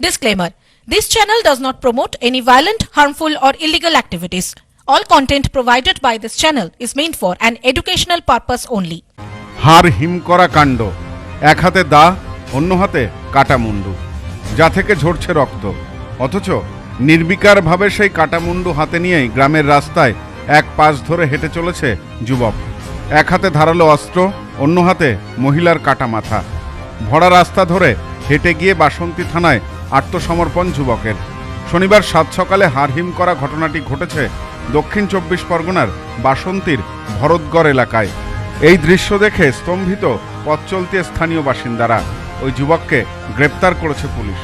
Disclaimer This channel does not promote any violent, harmful, or illegal activities. All content provided by this channel is meant for an educational purpose only. হাড় হিম করা কাণ্ড এক হাতে দা অন্য হাতে কাটা মুন্ডু যা থেকে ঝরছে রক্ত অথচ নির্বিকারভাবে সেই কাটা মুন্ডু হাতে নিয়েই গ্রামের রাস্তায় এক পাশ ধরে হেঁটে চলেছে যুবক এক হাতে ধারালো অস্ত্র অন্য হাতে মহিলার কাটা মাথা ভরা রাস্তা ধরে হেঁটে গিয়ে বাসন্তী থানায় আত্মসমর্পণ যুবকের। শনিবার সাত সকালে হারহিম করা ঘটনাটি ঘটেছে দক্ষিণ চব্বিশ পরগনার বাসন্তীর ভরতগড় এলাকায়। এই দৃশ্য দেখে স্তম্ভিত পথ চলতি স্থানীয় বাসিন্দারা ওই যুবককে গ্রেপ্তার করেছে পুলিশ।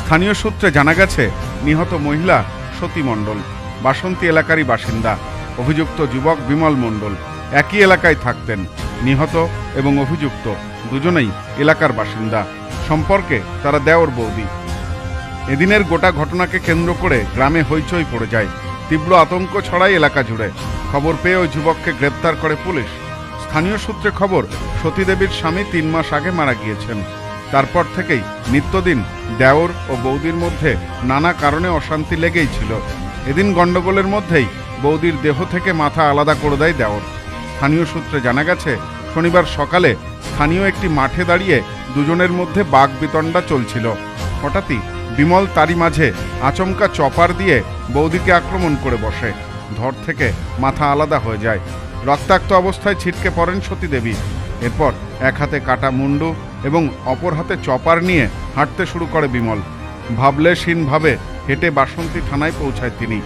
স্থানীয় সূত্রে জানা গেছে, নিহত মহিলা সতী মণ্ডল, বাসন্তী এলাকারই বাসিন্দা। অভিযুক্ত যুবক বিমল মণ্ডল একই এলাকায় থাকতেন। নিহত এবং অভিযুক্ত দুজনেই এলাকার বাসিন্দা। সম্পর্কে তারা দেওর বৌদি। এদিনের গোটা ঘটনাকে কেন্দ্র করে গ্রামে হইচই পড়ে যায়। তীব্র আতঙ্ক ছড়ায় এলাকা জুড়ে। খবর পেয়ে ওই যুবককে গ্রেপ্তার করে পুলিশ। স্থানীয় সূত্রে খবর, সতীদেবীর স্বামী তিন মাস আগে মারা গিয়েছেন। তারপর থেকেই নিত্যদিন দেওর ও বৌদির মধ্যে নানা কারণে অশান্তি লেগেই ছিল। এদিন গণ্ডগোলের মধ্যেই বৌদির দেহ থেকে মাথা আলাদা করে দেয় দেওর। স্থানীয় সূত্রে জানা গেছে শনিবার সকালে স্থানীয় একটি মাঠে দাঁড়িয়ে দুজনের মধ্যে বাঘ বিতণ্ডা চলছিল। হঠাৎই বিমল তারই মাঝে আচমকা চপার দিয়ে বৌদিকে আক্রমণ করে বসে। ধর থেকে মাথা আলাদা হয়ে যায়। রক্তাক্ত অবস্থায় ছিটকে পড়েন সতী দেবী এরপর এক হাতে কাটা মুন্ডু এবং অপর হাতে চপার নিয়ে হাঁটতে শুরু করে বিমল। ভাবলেশহীনভাবে হেঁটে বাসন্তী থানায় পৌঁছায় তিনি।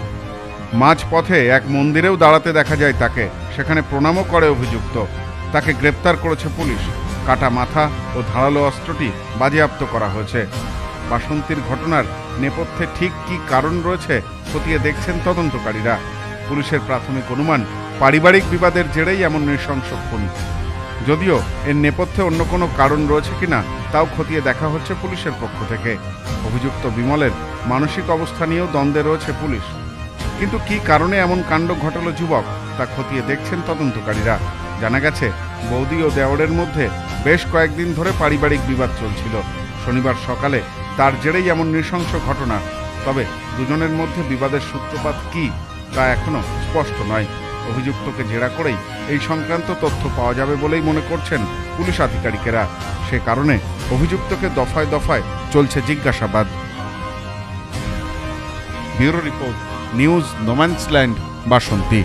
মাঝ পথে এক মন্দিরেও দাঁড়াতে দেখা যায় তাকে। সেখানে প্রণামও করে অভিযুক্ত। তাকে গ্রেপ্তার করেছে পুলিশ। কাটা মাথা ও ধারালো অস্ত্রটি বাজেয়াপ্ত করা হয়েছে। বাসন্তীর ঘটনার নেপথ্যে ঠিক কি কারণ রয়েছে খতিয়ে দেখছেন তদন্তকারীরা। পুলিশের প্রাথমিক অনুমান, পারিবারিক বিবাদের জেরেই এমন নৃশংস খুন। যদিও এর নেপথ্যে অন্য কোনো কারণ রয়েছে কিনা, তাও খতিয়ে দেখা হচ্ছে পুলিশের পক্ষ থেকে। অভিযুক্ত বিমলের মানসিক অবস্থা নিয়েও দ্বন্দ্বে রয়েছে পুলিশ। কিন্তু কি কারণে এমন কাণ্ড ঘটালো যুবক, তা খতিয়ে দেখছেন তদন্তকারীরা। জানা গেছে বৌদি ও দেওরের মধ্যে বেশ কয়েকদিন ধরে পারিবারিক বিবাদ চলছিল। শনিবার সকালে তার জেরেই এমন নৃশংস ঘটনা। তবে দুজনের মধ্যে বিবাদের সূত্রপাত কি তা এখনও স্পষ্ট নয়। অভিযুক্তকে জেরা করেই এই সংক্রান্ত তথ্য পাওয়া যাবে বলেই মনে করছেন পুলিশ আধিকারিকেরা। সে কারণে অভিযুক্তকে দফায় দফায় চলছে জিজ্ঞাসাবাদ। Bureau report, news, no man's land, Basanti.